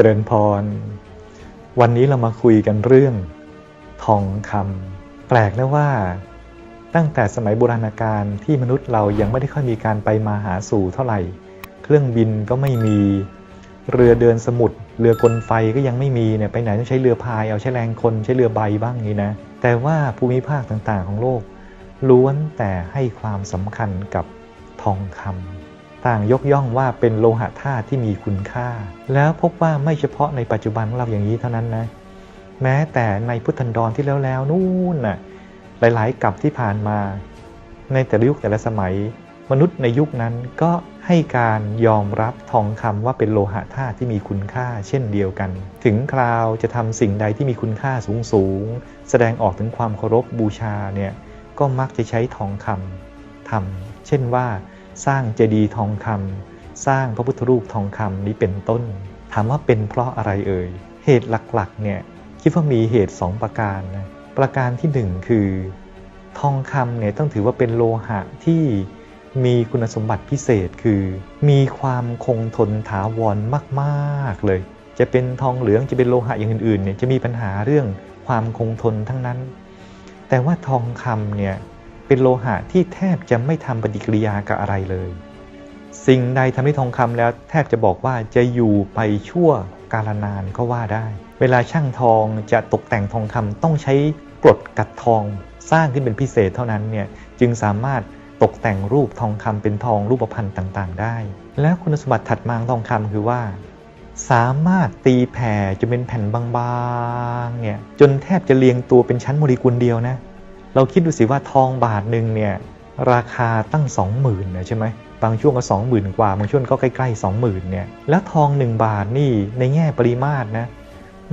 จริญพร วันนี้เรามาคุยกันเรื่องทองคำแปลกนะว่า ตั้งแต่สมัยโบราณกาลที่มนุษย์เรายังไม่ได้ค่อยมีการไปมาหาสู่เท่าไหร่ เครื่องบินก็ไม่มี เรือเดินสมุทรเรือกลไฟก็ยังไม่มีเนี่ยไปไหนต้องใช้เรือพายเอาใช้แรงคนใช้เรือใบบ้างนี่นะ แต่ว่าภูมิภาคต่างๆของโลก ล้วนแต่ให้ความสำคัญกับทองคำ ต่างยกย่องว่าเป็นโลหะธาตุที่มีคุณค่า แล้วพบว่าไม่เฉพาะในปัจจุบันของเราอย่างนี้เท่านั้นนะ แม้แต่ในพุทธันดรที่แล้วแล้วนู่นน่ะหลายๆกับที่ผ่านมา ในแต่ละยุคแต่ละสมัย มนุษย์ในยุคนั้นก็ให้การยอมรับทองคำว่าเป็นโลหะธาตุที่มีคุณค่า เช่นเดียวกัน ถึงคราวจะทำสิ่งใดที่มีคุณค่าสูงสูงๆแสดงออกถึงความเคารพบูชาเนี่ยก็มักจะใช้ทองคำทำเช่นว่า สร้างเจดีย์ทองคำสร้างพระพุทธรูปทองคำนี้เป็นต้น ถามว่าเป็นเพราะอะไรเอ่ย เหตุหลักๆเนี่ยคิดว่ามีเหตุ 2 ประการนะประการที่ 1 คือ ทองคำเนี่ยต้องถือว่าเป็นโลหะที่มีคุณสมบัติพิเศษคือ มีความคงทนถาวรมากๆเลย จะเป็นทองเหลืองจะเป็นโลหะอย่างอื่นๆเนี่ยจะมีปัญหาเรื่องความคงทนทั้งนั้น แต่ว่าทองคำเนี่ย เป็นโลหะที่แทบจะไม่ทำปฏิกิริยากับอะไรเลย สิ่งใดทำให้ทองคำแล้วแทบจะบอกว่าจะอยู่ไปชั่วกาลนานก็ว่าได้ เวลาช่างทองจะตกแต่งทองคำต้องใช้กรดกัดทองสร้างขึ้นเป็นพิเศษเท่านั้นเนี่ยจึงสามารถตกแต่งรูปทองคำเป็นทองรูปพรรณต่างๆ ได้ แล้วคุณสมบัติถัดมาของทองคำคือว่า สามารถตีแผ่จนเป็นแผ่นบางๆเนี่ยจนแทบจะเรียงตัวเป็นชั้นโมเลกุลเดียวนะ เราคิดดูสิว่าทองบาทหนึ่งเนี่ยราคาตั้ง 20,000นะใช่ไหมบางช่วงก็20,000 กว่า บางช่วงก็ใกล้ๆ20,000เนี่ยแล้วทอง 1 บาทนี่ในแง่ปริมาตรนะ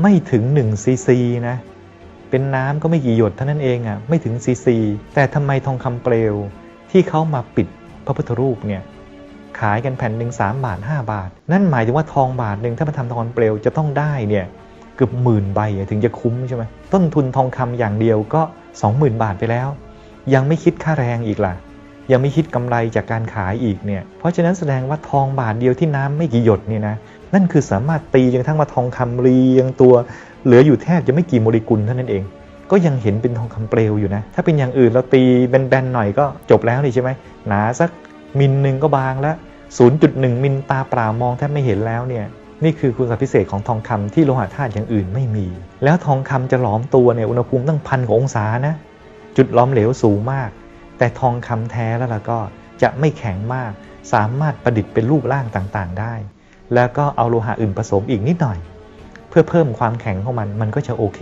ไม่ถึง1ซีซีนะเป็นน้ำก็ไม่กี่หยดเท่านั้นเองอะ่ะไม่ถึงซีซีแต่ทำไมทองคำเปลวที่เขามาปิดพระพุทธรูปเนี่ยขายกันแผ่นหนึ่ง3บาท 5 บาท นั่นหมายถึงว่าทองบาทหนึ่งถ้ามาทำทองคำเปลวจะต้องได้เนี่ย เกือบหมื่นใบถึงจะคุ้มใช่ไหมต้นทุนทองคำอย่างเดียวก็ 20,000 บาทไปแล้ว ยังไม่คิดค่าแรงอีกล่ะ ยังไม่คิดกำไรจากการขายอีกเนี่ยเพราะฉะนั้นแสดงว่าทองบาทเดียวที่น้ำไม่กี่หยดเนี่ยนะนั่นคือสามารถตีจนทั่งว่าทองคำเรียงตัว เหลืออยู่แทบจะไม่กี่โมเลกุลเท่านั้นเอง ก็ยังเห็นเป็นทองคำเปลวอยู่นะถ้าเป็นอย่างอื่นเราตีแบนๆหน่อยก็จบแล้วนี่ใช่ไหมหนาสักมิลหนึ่งก็บางแล้ว0.1 มิลตาเปล่ามองแทบไม่เห็นแล้วเนี่ย นี่คือคุณสมบัติพิเศษของทองคำที่โลหะธาตุอย่างอื่นไม่มี แล้วทองคำจะหลอมตัวเนี่ยอุณหภูมิตั้งพันกว่าองศานะ จุดหล้อมเหลวสูงมาก แต่ทองคำแท้แล้วล่ะก็จะไม่แข็งมาก สามารถประดิษฐ์เป็นรูปร่างต่างๆ ได้ แล้วก็เอาโลหะอื่นผสมอีกนิดหน่อย เพื่อเพิ่มความแข็งของมันมันก็จะโอเค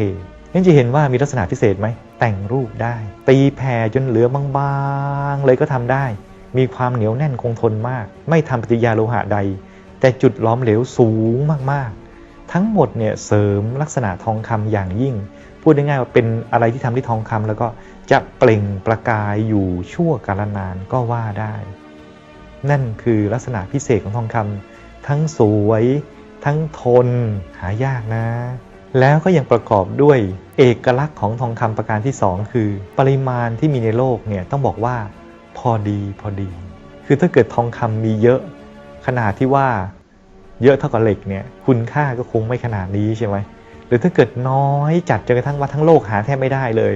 นั่นจะเห็นว่ามีลักษณะพิเศษไหม แต่งรูปได้ ตีแผ่จนเหลือบางๆเลยก็ทำได้ มีความเหนียวแน่นคงทนมาก ไม่ทำปฏิกิริยาโลหะใด แต่จุดล้อมเหลวสูงมากๆ ทั้งหมดเนี่ยเสริมลักษณะทองคำอย่างยิ่ง พูดง่ายๆว่าเป็นอะไรที่ทำด้วยทองคำแล้วก็จะเปล่งประกายอยู่ชั่วกาลนานก็ว่าได้ นั่นคือลักษณะพิเศษของทองคำทั้งสวย ทั้งทน หายากนะ แล้วก็ยังประกอบด้วยเอกลักษณ์ของทองคำประการที่ 2 คือ ปริมาณที่มีในโลกเนี่ยต้องบอกว่าพอดีพอดี คือถ้าเกิดทองคำมีเยอะ ขนาดที่ว่าเยอะเท่ากับเหล็กเนี่ยคุณค่าก็คงไม่ขนาดนี้ใช่ไหมหรือถ้าเกิดน้อยจัดจนกระทั่งว่าทั้งโลกหาแทบไม่ได้เลย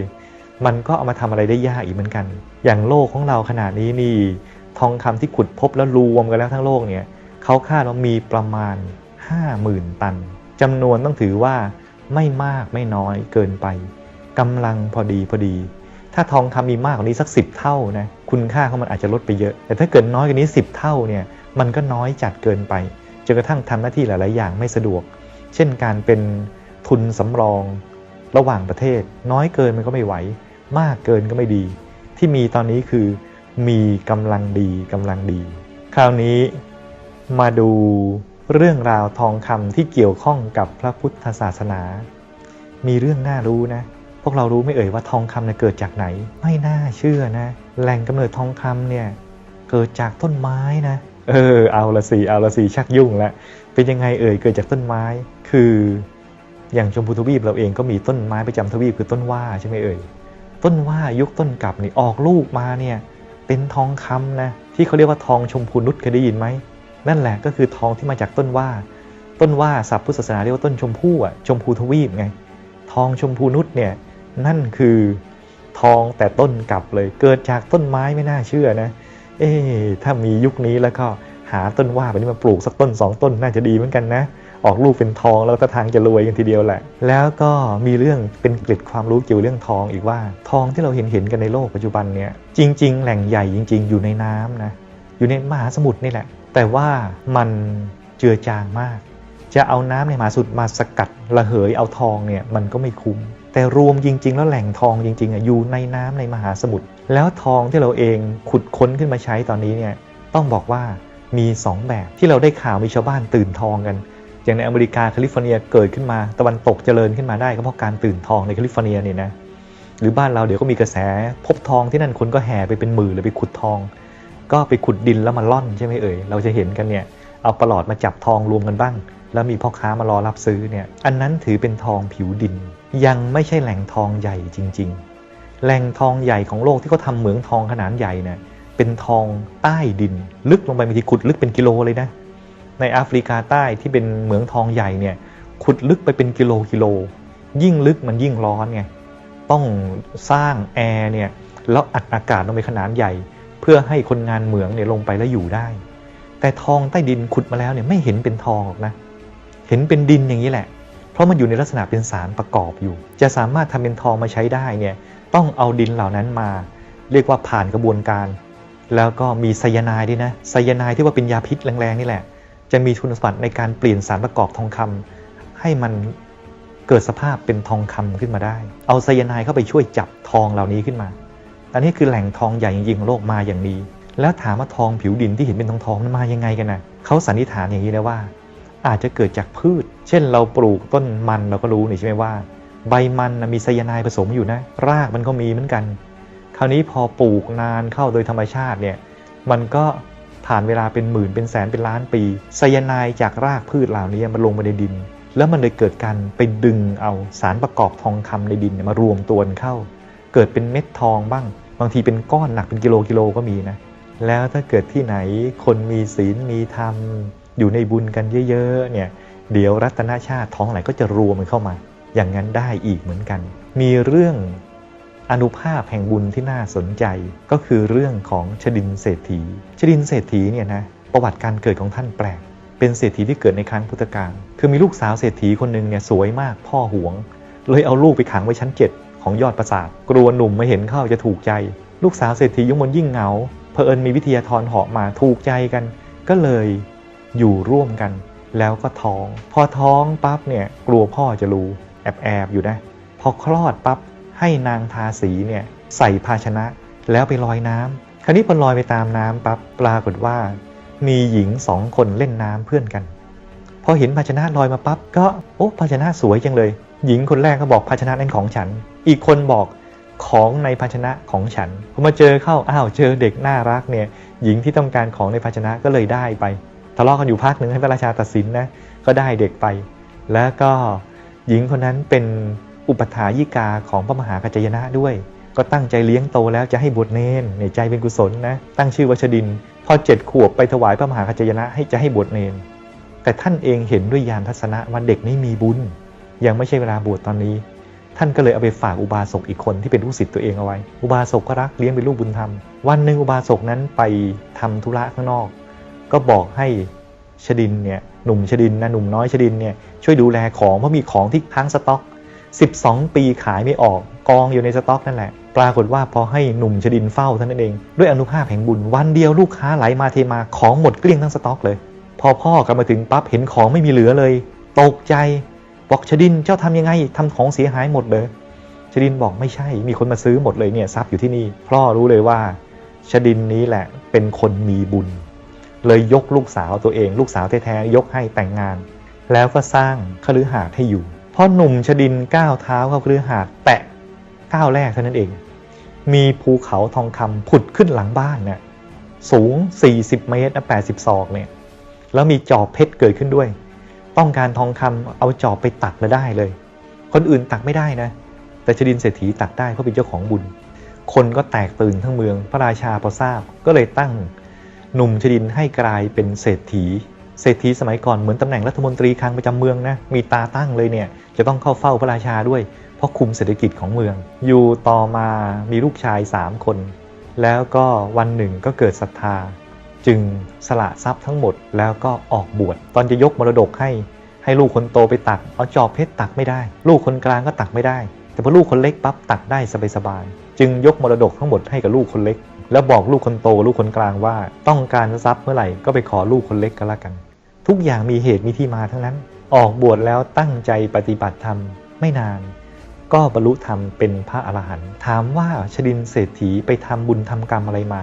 มันก็เอามาทำอะไรได้ยากอีกเหมือนกัน อย่างโลกของเราขนาดนี้นี่ทองคำที่ขุดพบแล้วรวมกันแล้วทั้งโลกเนี่ยเขาคาดว่ามีประมาณ 50,000 ตันจำนวนต้องถือว่าไม่มากไม่น้อยเกินไปกำลังพอดีพอดี ถ้าทองคำมีมากกว่านี้สัก 10 เท่านะคุณค่าของมันอาจจะลดไปเยอะ แต่ถ้าเกิดน้อยกว่านี้ 10 เท่าเนี่ย มันก็น้อยจัดเกินไปจนกระทั่งทำหน้าที่หลาย ๆ อย่างไม่สะดวก เช่นการเป็นทุนสำรองระหว่างประเทศ น้อยเกินมันก็ไม่ไหว มากเกินก็ไม่ดี ที่มีตอนนี้คือ มีกำลังดีกำลังดี คราวนี้มาดูเรื่องราวทองคำที่เกี่ยวข้องกับพระพุทธศาสนา มีเรื่องน่ารู้นะ พวกเรารู้ไม่เอ่ยว่าทองคำเนี่ยเกิดจากไหน ไม่น่าเชื่อนะ แหล่งกำเนิดทองคำเนี่ยเกิดจากต้นไม้นะ เออเอาละสิเอาละสิชักยุ่งแล้วเป็นยังไงเอ่ยเกิดจากต้นไม้ คืออย่างชมพูทวีปเราเองก็มีต้นไม้ประจำทวีปคือต้นว่าใช่ไหมเอ่ยต้นว่ายุคต้นกลับนี่ออกลูกมาเนี่ยเป็นทองคำนะที่เขาเรียกว่าทองชมพูนุชเคยได้ยินไหมนั่นแหละก็คือทองที่มาจากต้นว่า ต้นว่าศัพท์พุทธศาสนาเรียกว่าต้นชมพู่อะชมพูทวีปไง ทองชมพูนุชเนี่ยนั่นคือทองแต่ต้นกลับเลยเกิดจากต้นไม้ไม่น่าเชื่อนะ เอ๊ถ้ามียุคนี้แล้วก็หาต้นว่าแบบนี้มาปลูกสักต้นสองต้นน่าจะดีเหมือนกันนะ ออกลูกเป็นทองแล้วก็ทางจะรวยกันทีเดียวแหละ แล้วก็มีเรื่องเป็นกร็ดความรู้เกี่ยวเรื่องทองอีกว่าทองที่เราเห็นเห็นกันในโลกปัจจุบันเนี่ยจริง ๆ แหล่งใหญ่จริง ๆ อยู่ในน้ำนะอยู่ในมหาสมุทรนี่แหละ แต่ว่ามันเจือจางมาก จะเอาน้ำในมหาสมุทรมาสกัดระเหยเอาทองเนี่ยมันก็ไม่คุ้ม แต่รวมจริง ๆ แล้วแหล่งทองจริงๆอยู่ในน้ำในมหาสมุทรแล้วทองที่เราเองขุดค้นขึ้นมาใช้ตอนนี้เนี่ยต้องบอกว่ามี 2 แบบที่เราได้ข่าวมีชาวบ้านตื่นทองกัน อย่างในอเมริกาแคลิฟอร์เนียเกิดขึ้นมาตะวันตกเจริญขึ้นมาได้ก็เพราะการตื่นทองในแคลิฟอร์เนียเนี่ยนะหรือบ้านเราเดี๋ยวก็มีกระแสพบทองที่นั่นคนก็แห่ไปเป็นหมื่นเลยไปขุดทอง ก็ไปขุดดินแล้วมาล่อนใช่ไหมเอ่ยเราจะเห็นกันเนี่ยเอาประหลอดมาจับทองรวมกันบ้าง แล้วมีพ่อค้ามารอรับซื้อเนี่ยอันนั้นถือเป็นทองผิวดินยังไม่ใช่แหล่งทองใหญ่จริง ๆ แหล่งทองใหญ่ของโลกที่เขาทำเหมืองทองขนาดใหญ่เนี่ยเป็นทองใต้ดิน ลึกลงไปบางทีขุดลึกเป็นกิโลเลยนะในแอฟริกาใต้ที่เป็นเหมืองทองใหญ่เนี่ยขุดลึกไปเป็นกิโลกิโล ยิ่งลึกมันยิ่งร้อนไงต้องสร้างแอร์เนี่ยแล้วอัดอากาศลงไปขนาดใหญ่ เพื่อให้คนงานเหมืองเนี่ยลงไปแล้วอยู่ได้ แต่ทองใต้ดินขุดมาแล้วเนี่ยไม่เห็นเป็นทองหรอกนะ เห็นเป็นดินอย่างนี้แหละ เพราะมันอยู่ในลักษณะเป็นสารประกอบอยู่ จะสามารถทำเป็นทองมาใช้ได้เนี่ยต้องเอาดินเหล่านั้นมา เรียกว่าผ่านกระบวนการ แล้วก็มีไซยาไนด์ด้วยนะไซยาไนด์ที่ว่าเป็นยาพิษแรงๆนี่แหละ จะมีคุณสมบัติในการเปลี่ยนสารประกอบทองคำให้มันเกิดสภาพเป็นทองคำขึ้นมาได้ เอาไซยาไนด์เข้าไปช่วยจับทองเหล่านี้ขึ้นมา อันนี้คือแหล่งทองใหญ่จริงๆของโลกมาอย่างนี้แล้วถามว่าทองผิวดินที่เห็นเป็นทองทองนั้นมายังไงกันนะเขาสันนิษฐานอย่างนี้นะว่า อาจจะเกิดจากพืช เช่นเราปลูกต้นมันเราก็รู้นี่ใช่ไหมว่า ใบมันมีไซยาไนด์ผสมอยู่นะ รากมันก็มีเหมือนกัน คราวนี้พอปลูกนานเข้าโดยธรรมชาติเนี่ยมันก็ผ่านเวลาเป็นหมื่นเป็นแสนเป็นล้านปีไซยาไนด์จากรากพืชเหล่านี้มันลงมาในดิน แล้วมันเลยเกิดการไปดึงเอาสารประกอบทองคำในดินมารวมตัวกันเข้า เกิดเป็นเม็ดทองบ้าง บางทีเป็นก้อนหนักเป็นกิโลกิโลก็มีนะแล้วถ้าเกิดที่ไหนคนมีศีลมีธรรม อยู่ในบุญกันเยอะๆเนี่ยเดี๋ยวรัตนชาติท้องไหลก็จะรวมมันเข้ามา อย่างนั้นได้อีกเหมือนกัน มีเรื่องอนุภาพแห่งบุญที่น่าสนใจก็คือเรื่องของชดินเศรษฐี ชดินเศรษฐีเนี่ยนะประวัติการเกิดของท่านแปลก เป็นเศรษฐีที่เกิดในครั้งพุทธกาลคือมีลูกสาวเศรษฐีคนหนึ่งเนี่ยสวยมากพ่อหวง เลยเอาลูกไปขังไว้ชั้นเจ็ดของยอดปราสาทกลัวหนุ่มมาเห็นเข้าจะถูกใจ ลูกสาวเศรษฐียมนยิ่งเหงาเผอิญมีวิทยาธรเหาะมาถูกใจกัน ก็เลย อยู่ร่วมกัน แล้วก็ท้อง พอท้องปั๊บเนี่ยกลัวพ่อจะรู้แอบแอบๆอยู่นะ พอคลอดปั๊บให้นางทาสีเนี่ยใส่ภาชนะแล้วไปลอยน้ำคราวนี้พอลอยไปตามน้ำปั๊บปรากฏว่า มีหญิงสองคนเล่นน้ำเพื่อนกัน พอเห็นภาชนะลอยมาปั๊บก็โอ้ภาชนะสวยจังเลย หญิงคนแรกก็บอกภาชนะนั้นของฉัน อีกคนบอกของในภาชนะของฉันพอมาเจอเข้าอ้าวเจอเด็กน่ารักเนี่ยหญิงที่ต้องการของในภาชนะก็เลยได้ไป ทะเลาะกันอยู่พักหนึ่งให้พระราชาตัดสินนะก็ได้เด็กไป แล้วก็หญิงคนนั้นเป็นอุปถายิกาของพระมหากัจจยนะด้วย ก็ตั้งใจเลี้ยงโตแล้วจะให้บวชเนนในใจเป็นกุศลนะตั้งชื่อวัชดิน พอเจ็ดขวบไปถวายพระมหากัจจยนะให้จะให้บวชเนน แต่ท่านเองเห็นด้วยญาณทัศนะว่าเด็กนี้มีบุญ ยังไม่ใช่เวลาบวชตอนนี้ ท่านก็เลยเอาไปฝากอุบาสกอีกคนที่เป็นลูกศิษย์ตัวเองเอาไว้ อุบาสกก็รักเลี้ยงเป็นลูกบุญธรรม วันหนึ่งอุบาสกนั้นไปทำธุระข้างนอก ก็บอกให้ชดินเนี่ยหนุ่มชดินนะหนุ่มน้อยชดินเนี่ยช่วยดูแลของเพราะมีของที่ค้างสต็อก 12 ปีขายไม่ออกกองอยู่ในสต็อกนั่นแหละ ปรากฏว่าพอให้หนุ่มชดินเฝ้าท่านั้นเอง ด้วยอนุภาพแห่งบุญวันเดียวลูกค้าไหลมาเทมาของหมดเกลี้ยงทั้งสต็อกเลย พอพ่อกลับมาถึงปั๊บเห็นของไม่มีเหลือเลย ตกใจ บอกชดินเจ้าทำยังไงทำของเสียหายหมดเลยชดินบอกไม่ใช่มีคนมาซื้อหมดเลยเนี่ยทรัพย์อยู่ที่นี่พ่อรู้เลยว่าชดินนี้แหละเป็นคนมีบุญ เลยยกลูกสาวตัวเอง ลูกสาวแท้ๆยกให้แต่งงาน แล้วก็สร้างคฤหาสน์ให้อยู่พ่อหนุ่มชดินก้าวเท้าเข้าคฤหาสน์แตะก้าวแรกเท่านั้นเอง มีภูเขาทองคำผุดขึ้นหลังบ้านเนี่ยสูง 40 เมตรนะ80ศอกเนี่ยแล้วมีจอบเพชรเกิดขึ้นด้วย ต้องการทองคำเอาจอบไปตักแล้วได้เลย คนอื่นตักไม่ได้นะ แต่ชดินเศรษฐีตักได้เพราะเป็นเจ้าของบุญ คนก็แตกตื่นทั้งเมือง พระราชาพอทราบก็เลยตั้ง หนุ่มชดินให้กลายเป็นเศรษฐี เศรษฐีสมัยก่อนเหมือนตำแหน่งรัฐมนตรีคลังประจำเมืองนะ มีตาตั้งเลยเนี่ย จะต้องเข้าเฝ้าพระราชาด้วย เพราะคุมเศรษฐกิจของเมือง อยู่ต่อมามีลูกชายสามคน แล้วก็วันหนึ่งก็เกิดศรัทธา จึงสละทรัพย์ทั้งหมดแล้วก็ออกบวช ตอนจะยกมรดกให้ ให้ลูกคนโตไปตัก เอาจอบเพชรตักไม่ได้ ลูกคนกลางก็ตักไม่ได้ แต่พอลูกคนเล็กปั๊บตักได้สบายๆจึงยกมรดกทั้งหมดให้กับลูกคนเล็ก แล้วบอกลูกคนโตลูกคนกลางว่า ต้องการทรัพย์เมื่อไหร่ก็ไปขอลูกคนเล็กก็แล้วกัน ทุกอย่างมีเหตุมีที่มาทั้งนั้น ออกบวชแล้วตั้งใจปฏิบัติธรรมไม่นาน ก็บรรลุธรรมเป็นพระอรหันต์ถามว่าชดินเศรษฐีไปทำบุญทำกรรมอะไรมา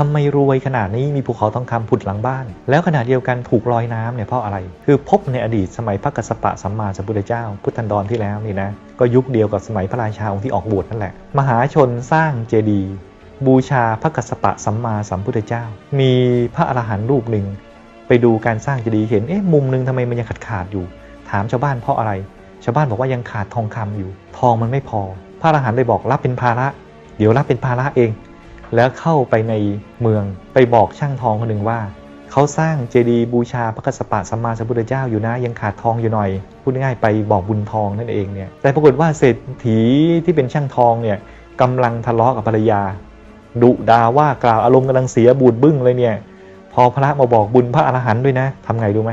ทำไมรวยขนาดนี้มีภูเขาทองคำผุดหลังบ้าน แล้วขณะเดียวกันถูกลอยน้ำเนี่ยเพราะอะไร คือพบในอดีตสมัยพระกัสสปะสัมมาสัมพุทธเจ้า พุทธันดรที่แล้วนี่นะก็ยุคเดียวกับสมัยพระราชาองค์ที่ออกบวชนั่นแหละ มหาชนสร้างเจดีย์บูชาพระกัสสปะสัมมาสัมพุทธเจ้า มีพระอรหันต์รูปหนึ่ง ไปดูการสร้างเจดีย์เห็นเอ๊ะมุมหนึ่งทำไมมันยังขาดขาดอยู่ ถามชาวบ้านเพราะอะไร ชาวบ้านบอกว่ายังขาดทองคำอยู่ ทองมันไม่พอ พระอรหันต์เลยบอกรับเป็นภาระ เดี๋ยวรับเป็นภาระเอง แล้วเข้าไปในเมืองไปบอกช่างทองคนหนึ่งว่าเขาสร้างเจดีย์บูชาพระกัสสปะสัมมาสัมพุทธเจ้าอยู่นะยังขาดทองอยู่หน่อยพูดง่ายๆไปบอกบุญทองนั่นเองเนี่ยแต่ปรากฏว่าเศรษฐีที่เป็นช่างทองเนี่ยกำลังทะเลาะกับภรรยา ดุดาว่ากล่าวอารมณ์กำลังเสียบูดบึ้งเลยเนี่ยพอพระมาบอกบุญพระอรหันต์ด้วยนะทำไงรู้ไหม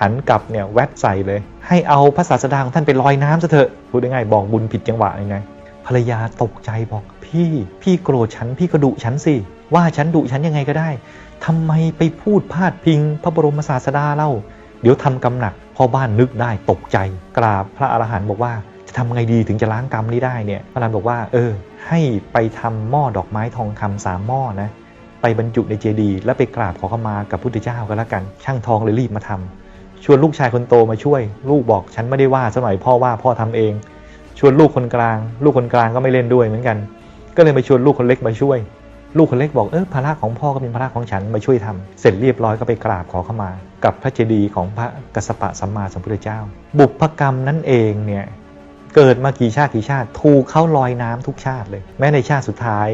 หันกลับเนี่ยแวดใส่เลย ให้เอาพระศาสดาของท่านไปลอยน้ำซะเถอะพูดง่ายๆบอกบุญผิดจังหวะยังไงภรรยาตกใจบอก พี่พี่โกรธฉันพี่ก็ดุฉันสิว่าฉันดุฉันยังไงก็ได้ทำไมไปพูดพาดพิง พระบรมศาสดาเล่า เดี๋ยวทำกรรมหนักพ่อบ้านนึกได้ตกใจ กราบพระอรหันต์บอกว่าจะทำไงดีถึงจะล้างกรรมนี้ได้เนี่ยพระอรหันต์บอกว่า เออ ให้ไปทำหม้อดอกไม้ทองคำสามหม้อนะไปบรรจุในเจดีย์แล้วไปกราบขอเข้ามากับพุทธเจ้าก็แล้วกัน ช่างทองเลยรีบมาทำชวนลูกชายคนโตมาช่วย ลูกบอกฉันไม่ได้ว่าซะหน่อยพ่อว่าพ่อทำเอง ชวนลูกคนกลาง ลูกคนกลางก็ไม่เล่นด้วยเหมือนกัน ก็เลยไปชวนลูกคนเล็กมาช่วย ลูกคนเล็กบอกเออภาระของพ่อก็เป็นภาระของฉันมาช่วยทำเสร็จเรียบร้อยก็ไปกราบขอเข้ามา กับพระเจดีย์ของพระกัสสปะสัมมาสัมพุทธเจ้า บุพกรรมนั่นเองเนี่ยเกิดมากี่ชาติกี่ชาติ ถูกเข้าลอยน้ำทุกชาติเลย แม้ในชาติสุดท้าย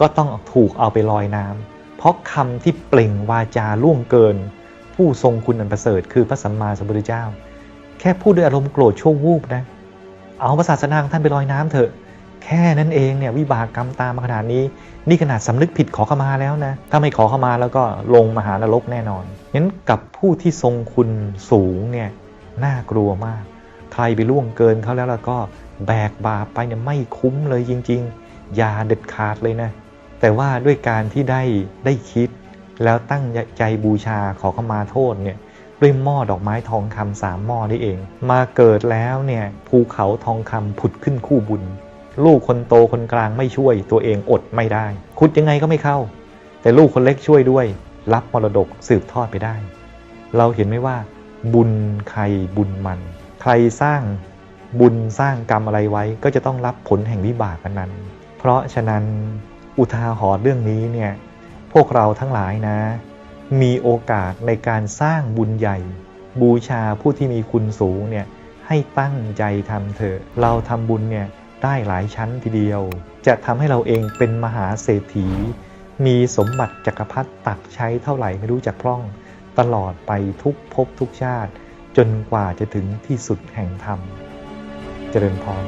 ก็ต้องถูกเอาไปลอยน้ำเพราะคำที่เปล่งวาจาล่วงเกิน ผู้ทรงคุณอันประเสริฐคือพระสัมมาสัมพุทธเจ้า แค่พูดด้วยอารมณ์โกรธชั่ววูบนะ เอาพระศาสนาของท่านไปลอยน้ำเถอะ แค่นั้นเองเนี่ยวิบากกรรมตามมาขนาดนี้ นี่ขนาดสำนึกผิดขอเข้ามาแล้วนะ ถ้าไม่ขอเข้ามาแล้วก็ลงมหานรกแน่นอนงั้นกับผู้ที่ทรงคุณสูงเนี่ยน่ากลัวมาก ใครไปล่วงเกินเขาแล้วแล้วก็แบกบาปไปเนี่ยไม่คุ้มเลยจริง ๆ อย่าเด็ดขาดเลยนะ แต่ว่าด้วยการที่ได้ได้คิด แล้วตั้งใจบูชาขอเข้ามาโทษเนี่ยด้วยหม้อดอกไม้ทองคำสามหม้อนี่เอง มาเกิดแล้วเนี่ยภูเขาทองคำผุดขึ้นคู่บุญ ลูกคนโตคนกลางไม่ช่วย ตัวเองอดไม่ได้ ขุดยังไงก็ไม่เข้า แต่ลูกคนเล็กช่วยด้วย รับมรดกสืบทอดไปได้ เราเห็นไหมว่า บุญใครบุญมัน ใครสร้างบุญสร้างกรรมอะไรไว้ ก็จะต้องรับผลแห่งวิบากนั้น เพราะฉะนั้นอุทาหรณ์เรื่องนี้เนี่ยพวกเราทั้งหลายนะ มีโอกาสในการสร้างบุญใหญ่ บูชาผู้ที่มีคุณสูงเนี่ยให้ตั้งใจทำเถอะเราทำบุญเนี่ย ได้หลายชั้นทีเดียว จะทำให้เราเองเป็นมหาเศรษฐี มีสมบัติจักรพรรดิตักใช้เท่าไหร่ไม่รู้จักพร่อง ตลอดไปทุกภพทุกชาติ จนกว่าจะถึงที่สุดแห่งธรรม เจริญพร